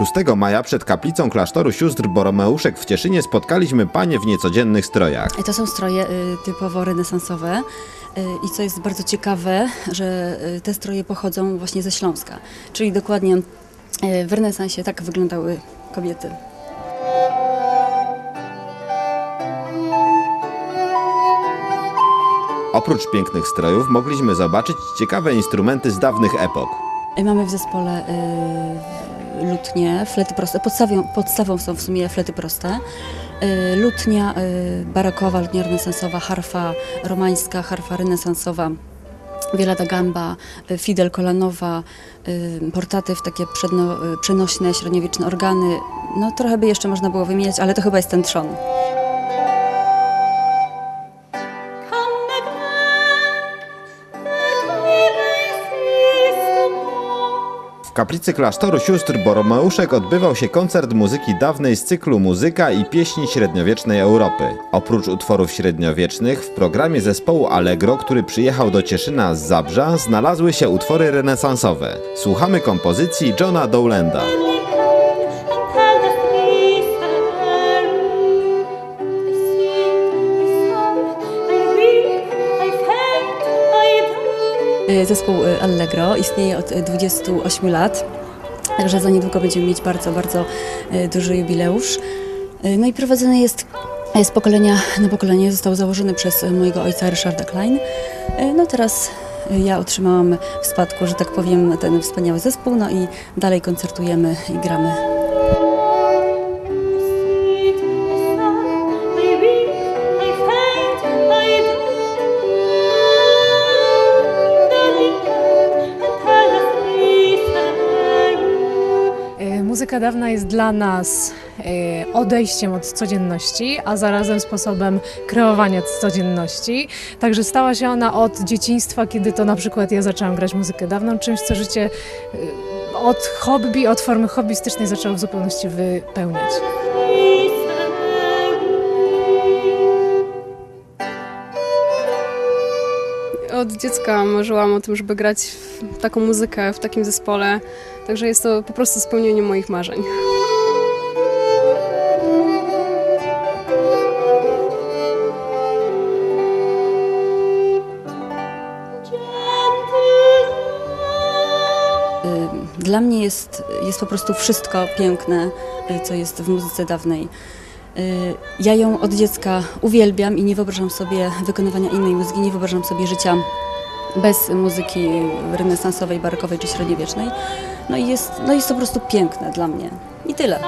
Szóstego maja przed kaplicą klasztoru sióstr Boromeuszek w Cieszynie spotkaliśmy panie w niecodziennych strojach. To są stroje y, typowo renesansowe y, i co jest bardzo ciekawe, że y, te stroje pochodzą właśnie ze Śląska, czyli dokładnie w renesansie tak wyglądały kobiety. Oprócz pięknych strojów mogliśmy zobaczyć ciekawe instrumenty z dawnych epok. Y, Mamy w zespole y, lutnie, flety proste. Podstawią, podstawą są w sumie flety proste. Y, Lutnia y, barokowa, lutnia renesansowa, harfa romańska, harfa renesansowa. Wiela da gamba, y, fidel kolanowa, y, portatyw, takie przedno, y, przenośne, średniowieczne organy. No trochę by jeszcze można było wymieniać, ale to chyba jest ten trzon. W kaplicy klasztoru sióstr Boromeuszek odbywał się koncert muzyki dawnej z cyklu Muzyka i pieśni średniowiecznej Europy. Oprócz utworów średniowiecznych, w programie zespołu Allegro, który przyjechał do Cieszyna z Zabrza, znalazły się utwory renesansowe. Słuchamy kompozycji Johna Dowlanda. Zespół y, Allegro istnieje od y, 28 lat, także za niedługo będziemy mieć bardzo, bardzo y, duży jubileusz. Y, No i prowadzony jest y, z pokolenia na pokolenie, został założony przez y, mojego ojca Ryszarda Klein. Y, No teraz y, ja otrzymałam w spadku, że tak powiem, ten wspaniały zespół, no i dalej koncertujemy i gramy. Muzyka dawna jest dla nas e, odejściem od codzienności, a zarazem sposobem kreowania codzienności. Także stała się ona od dzieciństwa, kiedy to na przykład ja zaczęłam grać muzykę dawną, czymś, co życie e, od hobby, od formy hobbystycznej zaczęło w zupełności wypełniać. Od dziecka marzyłam o tym, żeby grać w taką muzykę, w takim zespole, także jest to po prostu spełnienie moich marzeń. Dla mnie jest, jest po prostu wszystko piękne, co jest w muzyce dawnej. Y, Ja ją od dziecka uwielbiam i nie wyobrażam sobie wykonywania innej muzyki, nie wyobrażam sobie życia bez muzyki renesansowej, barokowej czy średniowiecznej. No i jest, no jest to po prostu piękne dla mnie. I tyle.